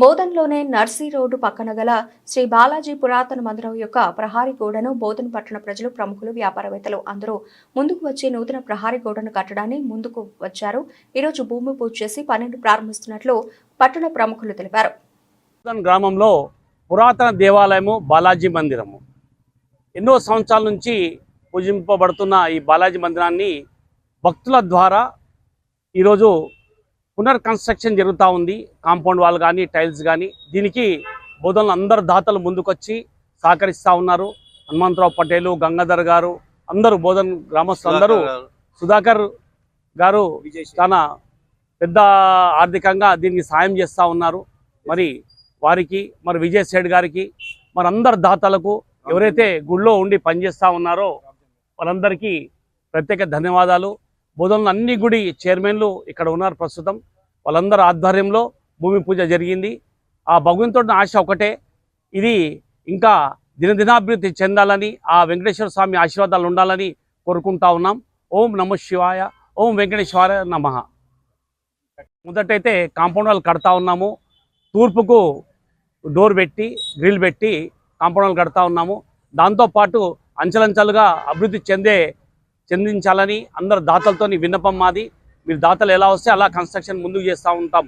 బోధన్లోనే నర్సీ road పక్కన గల శ్రీ బాలాజీ పురాతన మందిరం యొక్క ప్రహారీ గోడను బోధన్ పట్టణ ప్రజలు ప్రముఖులు వ్యాపారవేత్తలు అందరూ ముందుకు వచ్చి నూతన ప్రహారీ గోడను కట్టడాన్ని ముందుకు వచ్చారు. ఈరోజు భూమి పూజ చేసి పనిని ప్రారంభిస్తున్నట్లు పట్టణ ప్రముఖులు తెలిపారు. గ్రామంలో పురాతన దేవాలయము బాలాజీ మందిరము. ఎన్నో సంవత్సరాల నుంచి పూజింపబడుతున్న ఈ బాలాజీ మందిరాన్ని భక్తుల ద్వారా ఈరోజు పునర్ కన్స్ట్రక్షన్ జరుగుతూ ఉంది. కాంపౌండ్ వాల్ కానీ టైల్స్ కానీ దీనికి బోధనలు అందరు దాతలు ముందుకొచ్చి సహకరిస్తూ ఉన్నారు. హనుమంతరావు పటేలు గంగాధర్ గారు అందరూ బోధన్ గ్రామస్తులు అందరూ సుధాకర్ గారు చాలా పెద్ద ఆర్థికంగా దీనికి సాయం చేస్తూ ఉన్నారు. మరి వారికి మరి విజయ్ సేడ్ గారికి మరి అందరు దాతలకు ఎవరైతే గుళ్ళో ఉండి పనిచేస్తూ ఉన్నారో వాళ్ళందరికీ ప్రత్యేక ధన్యవాదాలు. బోధనలు అన్ని గుడి చైర్మన్లు ఇక్కడ ఉన్నారు ప్రస్తుతం. వాళ్ళందరి ఆధ్వర్యంలో భూమి పూజ జరిగింది. ఆ భగవంతుడి ఆశ ఒకటే ఇది ఇంకా దినదినాభివృద్ధి చెందాలని ఆ వెంకటేశ్వర స్వామి ఆశీర్వాదాలు ఉండాలని కోరుకుంటా ఉన్నాం. ఓం నమ శివాయ ఓం వెంకటేశ్వర నమః. మొదటైతే కాంపౌండ్ వాళ్ళు కడతా ఉన్నాము. తూర్పుకు డోర్ పెట్టి గ్రిల్ పెట్టి కాంపౌండ్ వాళ్ళు కడతా ఉన్నాము. దాంతోపాటు అంచెలంచెలుగా అభివృద్ధి చెందే చెందించాలని అందరు దాతలతోని విన్నపం మాది. మీరు దాతలు ఎలా వస్తే అలా కన్స్ట్రక్షన్ ముందుకు చేస్తూ ఉంటాం.